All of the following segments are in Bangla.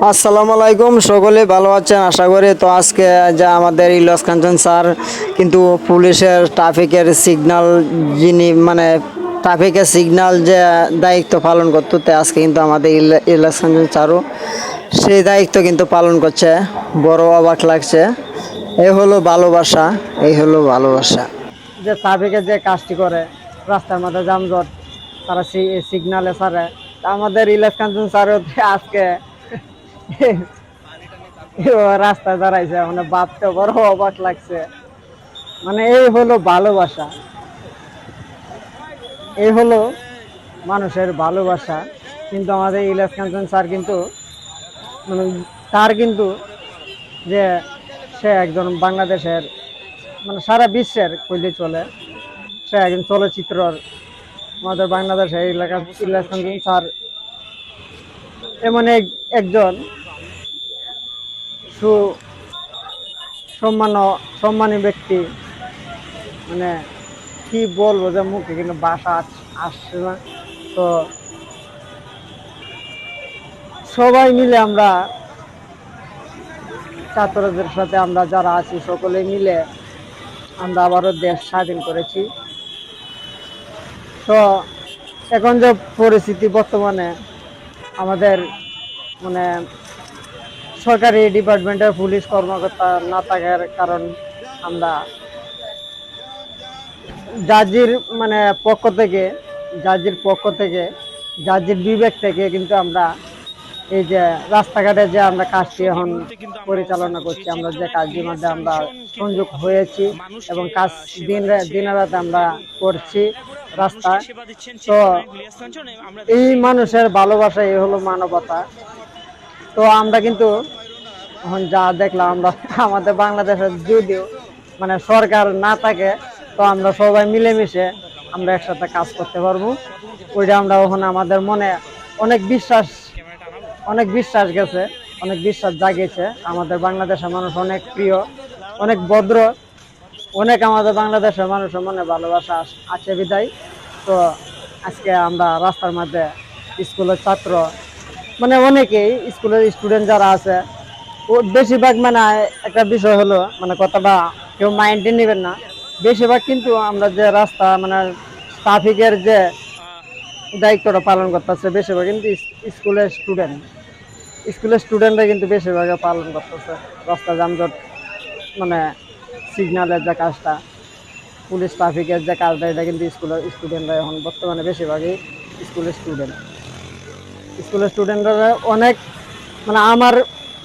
আসসালামু আলাইকুম, সকলে ভালো আছেন? আশা করি তো আজকে যে আমাদের ইলস কাঞ্চন স্যার কিন্তু পুলিশের ট্রাফিকের সিগনাল যিনি মানে ট্রাফিকের সিগনাল যে দায়িত্ব পালন করতো আজকে কিন্তু আমাদের ইল- ইলস কাঞ্চন স্যারও সেই দায়িত্ব কিন্তু পালন করছে। বড় অবাক লাগছে। এই হলো ভালোবাসা, এই হলো ভালোবাসা। যে ট্রাফিকের যে কাজটি করে রাস্তার মধ্যে যানজট, তারা সিগনালে তা আমাদের ইলাস কাঞ্চন স্যারও আজকে রাস্তায় দাঁড়াইছে মানে ভাবতে বড় অবাক লাগছে। মানে এই হলো ভালোবাসা। এই হলো মানুষের ভালোবাসা। কিন্তু আমাদের ইলাস কাঞ্চন স্যার কিন্তু মানে তার কিন্তু যে সে একজন বাংলাদেশের মানে সারা বিশ্বের কইলে চলে। সে একজন চলচ্চিত্রর আমাদের বাংলাদেশের এলাকা ইলাস কাঞ্চন স্যার এমন এক একজন সু সম্মান সম্মানী ব্যক্তি মানে কি বলব যে মুখে কিন্তু বাসা আস- আসছে না। তো সবাই মিলে আমরা ছাত্রদের সাথে আমরা যারা আছি সকলে মিলে আমরা আবারও দেশ স্বাধীন করেছি। তো এখন যে পরিস্থিতি বর্তমানে, আমাদের মানে সরকারি ডিপার্টমেন্টের পুলিশ কর্মকর্তা না থাকার কারণ আমরা জাজির মানে পক্ষ থেকে জাজির পক্ষ থেকে জাজির বিবেক থেকে কিন্তু আমরা এই যে রাস্তাঘাটে যে আমরা কাজটি এখন পরিচালনা করছি আমরা যে কাজটির মধ্যে আমরা সংযোগ হয়েছি এবং কাজ দিন দিন রাত আমরা করছি রাস্তা তো এই মানুষের ভালোবাসা এই হলো মানবতা। তো আমরা কিন্তু এখন যা দেখলাম আমরা, আমাদের বাংলাদেশের যদিও মানে সরকার না থাকে, তো আমরা সবাই মিলেমিশে আমরা একসাথে কাজ করতে পারব। ওইটা আমরা ওখানে আমাদের মনে অনেক বিশ্বাস অনেক বিশ্বাস গেছে, অনেক বিশ্বাস জাগিয়েছে। আমাদের বাংলাদেশের মানুষ অনেক প্রিয়, অনেক ভদ্র, অনেক আমাদের বাংলাদেশের মানুষের মনে ভালোবাসা আছে বিদায়। তো আজকে আমরা রাস্তার মধ্যে স্কুলের ছাত্র মানে অনেকেই স্কুলের স্টুডেন্ট যারা আছে, ও বেশিরভাগ মানে একটা বিষয় হলো মানে কথাটা কেউ মাইন্ডে নেবেন না। বেশিরভাগ কিন্তু আমরা যে রাস্তা মানে ট্রাফিকের যে দায়িত্বটা পালন করতেছে, বেশিরভাগ কিন্তু স্কুলের স্টুডেন্ট স্কুলের স্টুডেন্টরা কিন্তু বেশিরভাগ পালন করতেছে, রাস্তা যানজট মানে সিগন্যালের যে কাজটা পুলিশ ট্রাফিকের যে কাজটা, এটা কিন্তু স্কুলের স্টুডেন্টরা এখন বর্তমানে বেশিরভাগই স্কুলের স্টুডেন্ট স্কুলের স্টুডেন্টরা অনেক মানে আমার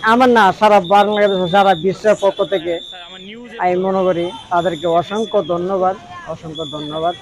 আমার না সারা বাংলাদেশ সারা বিশ্বের পক্ষ থেকে আমি মনে করি তাদেরকে অসংখ্য ধন্যবাদ অসংখ্য ধন্যবাদ।